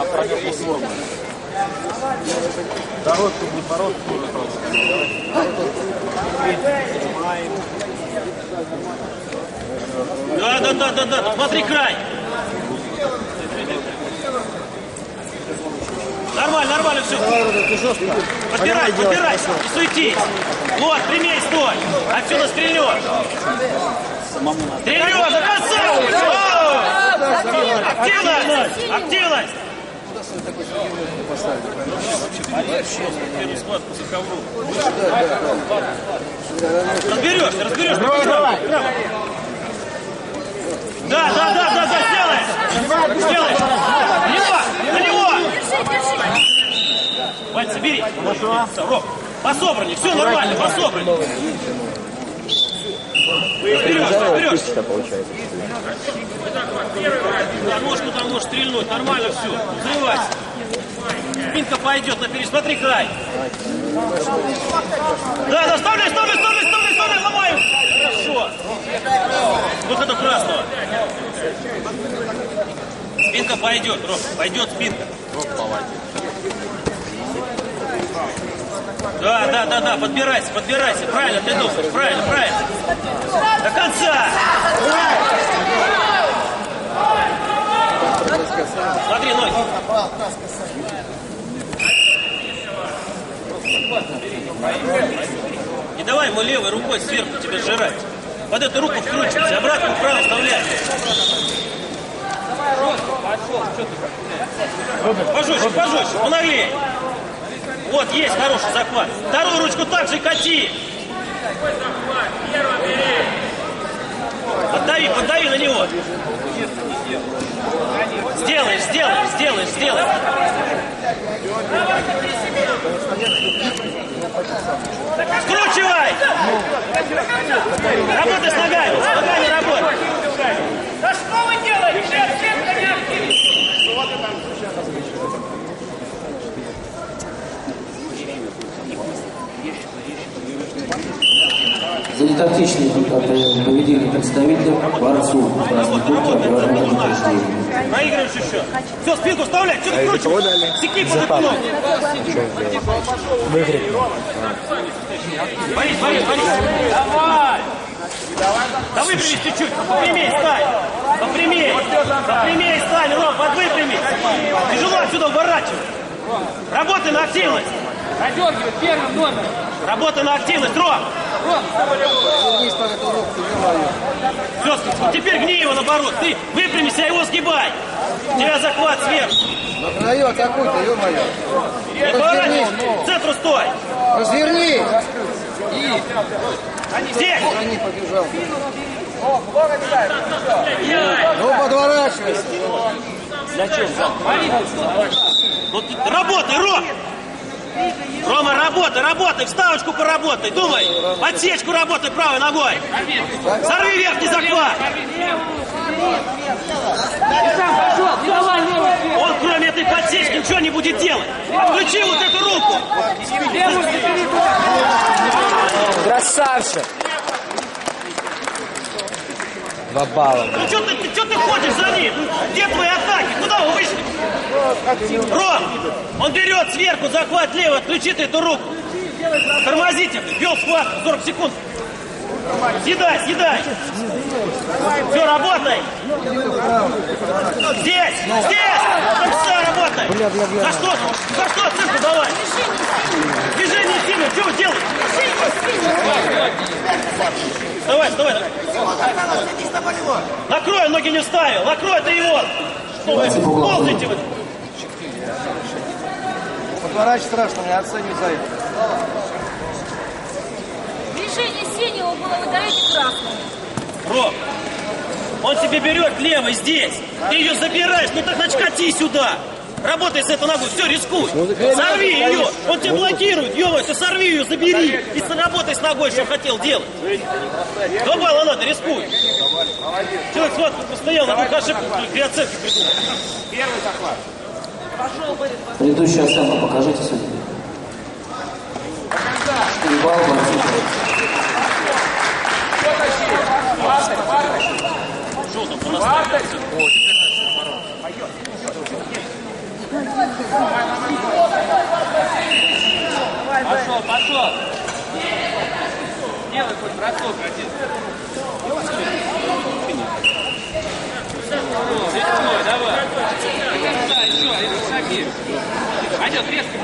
А промерзла форма. Короткий, не короткий, тоже Да, да, да, да, да. Смотри край. Нормально, нормально все. Подбирай, подбирай, не суетись. Вот, прямей стой. Отсюда стрельнешь. Стрельнешь, до Первую схватку за ковру. Разберешься, разберешься. Да, да, да, да, да, сделай! Сделай! На него! На него! Вань, собери! Все, Ром, по-собраннее, все нормально, по-собраннее. Вперед, вперед! Да, ножку там можешь стрельнуть, нормально все, взрывайся. Спинка пойдет, на пересмотри край. Да, да, ставляй, ставляй, ставляй, ставляй, ставляй, ломай! Хорошо. Выходу красного. Спинка пойдет, Ром, пойдет спинка. Да, да, да, да, подбирайся, подбирайся. Правильно ты думаешь, правильно, правильно. До конца. Смотри, ноги. Не давай ему левой рукой сверху тебе сжирать. Под эту руку вкручивайся, обратно вправо вставляй. Пожестче, пожестче, понаглей. Вот, есть хороший захват. Вторую ручку также кати. Поддави, поддави на него. Сделаешь, сделаешь, сделаешь, сделаешь. Скручивай! Работай с ногами, с ногами работай. Да что вы делаете? Стенка не активна. За нетактичное поведение представителя борцу красной куртки объявляем награждение. Наигрываешь еще. Все, спинку вставляй, что ты крутишь? Секи под эту ногу. Борис, Борис, Борис. Давай! Да выпрямись чуть-чуть, попрямей стань. Попрямей. Попрямей стань, Ром, подвыпрями. Тяжело отсюда уворачивать. Работай на активность. Надергивает первым номером. Работай на активность, Ром. Все, вот теперь гни его наоборот. Ты выпрямись, а его сгибай. У тебя захват сверху. На краю атакуй-то, ё-моё. Поворачивай, к центру стой. Разверни! Здесь. Они побежал. Ну, подворачивайся. Ты работай, Ром! Работай, работай, вставочку поработай, думай. Подсечку работай правой ногой. Сорви верхний захват. Он кроме этой подсечки ничего не будет делать. Отключи вот эту руку. Красавчик! Два балла. Ну что ты, чё ты ходишь за ним? Где твои атаки? Куда вы вышли? Ром, он берет сверху захват левый, отключи эту руку. Тормозите, ввел схватку, 40 секунд. Съедай, съедай. Все, работай. Здесь, здесь. До конца работай. За что? За что оценку давай? Движение сильно, что вы делаете? Давай, давай, давай. Накрой, ноги не вставил. Накрой ты его. Ползайте вы. Подворачивай страшно, не оценивай за это. Движение синего было, вы даете красным. Ром, он тебе берет левый здесь. Ты ее забираешь, ну так значит кати сюда. Работай с этой ногой, все, рискуй. Сорви ее, он тебя блокирует, ё ты сорви ее, забери. И сработай с ногой, что хотел делать. Два балла надо, рискуй. Человек схватку постоял, на двух ошибках при оценке придумал. Предыдущую оценку покажите судьи. Четыре балла хоть бросок один. Рискуй, давай. Да, еще, еще шаги. Пойдет резко.